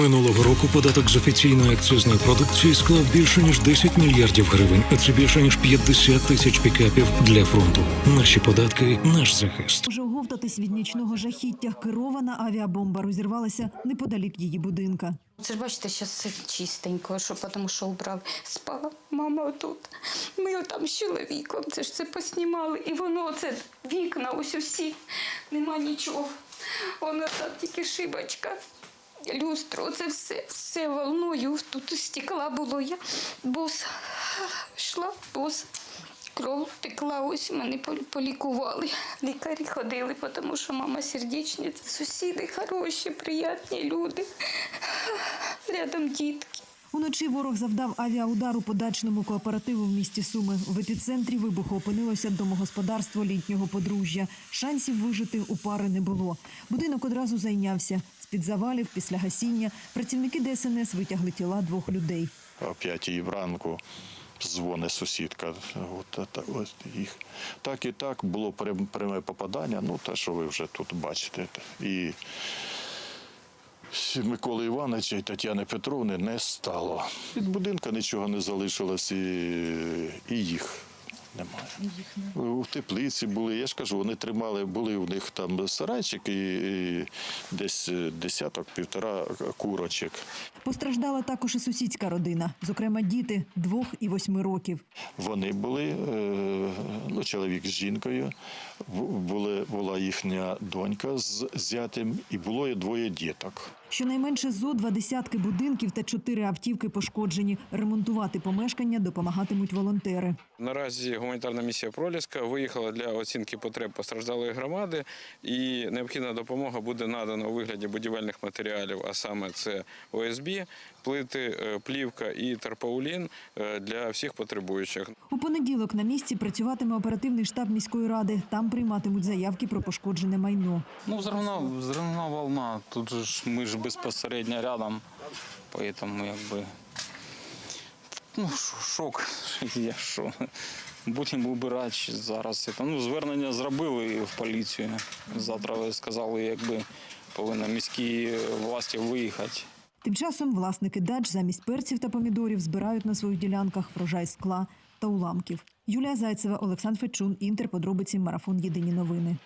Минулого року податок з офіційної акцизної продукції склав більше ніж 10 мільярдів гривень, а це більше ніж 50 тисяч пікапів для фронту. Наші податки, наш захист. Може оговтатись від нічного жахіття. Керована авіабомба розірвалася неподалік її будинка. Це ж бачите, зараз все чистенько, що тому що убрав. Спала мама отут. Ми там з чоловіком, це ж це поснімали. І воно це вікна, ось усі, нема нічого. Воно там тільки шибочка. Люстро, це все, все волною. Тут стекла було. Я бос йшла, бос. Кров текла, ось мене пол- полікували. Лікарі ходили, тому що мама сердечниця. Сусіди хороші, приятні люди. Рядом дітки. Уночі ворог завдав авіаудару по дачному кооперативу в місті Суми. В епіцентрі вибуху опинилося домогосподарство літнього подружжя. Шансів вижити у пари не було. Будинок одразу зайнявся. З-під завалів після гасіння працівники ДСНС витягли тіла двох людей. о п'ятій вранку дзвонить сусідка. От, та- ось їх. Так і так було прям- пряме попадання, ну те, що ви вже тут бачите. І Миколи Івановича і Тетяни Петровни не стало. Від будинку нічого не залишилось і, і їх немає. У теплиці були, я ж кажу, вони тримали, були у них там сарайчик і, і десь е, десяток, півтора курочок. Постраждала також і сусідська родина, зокрема діти двох і восьми років. Вони були, е, ну, чоловік з жінкою, були, була їхня донька з зятем, і було двоє діток. Щонайменше зо два десятки будинків та чотири автівки пошкоджені. Ремонтувати помешкання допомагатимуть волонтери. Наразі гуманітарна місія Проліска виїхала для оцінки потреб постраждалої громади, і необхідна допомога буде надана у вигляді будівельних матеріалів, а саме це ОСБ, плити, е, плівка і тарпаулін е, для всіх потребуючих. У понеділок на місці працюватиме оперативний штаб міської ради. Там прийматимуть заявки про пошкоджене майно. Ну, взрывна, взрывна волна. Тут же ж мы же безпосередньо рядом, поэтому якби ну, шок. Я що. Будемо вибирати зараз. Ну, звернення зробили в поліцію. Завтра сказали, якби повинні міські власті виїхати. Тим часом власники дач замість перців та помідорів збирають на своїх ділянках врожай скла та уламків. Юлія Зайцева, Олександр Фечун, Інтер. Подробиці. Марафон. Єдині новини.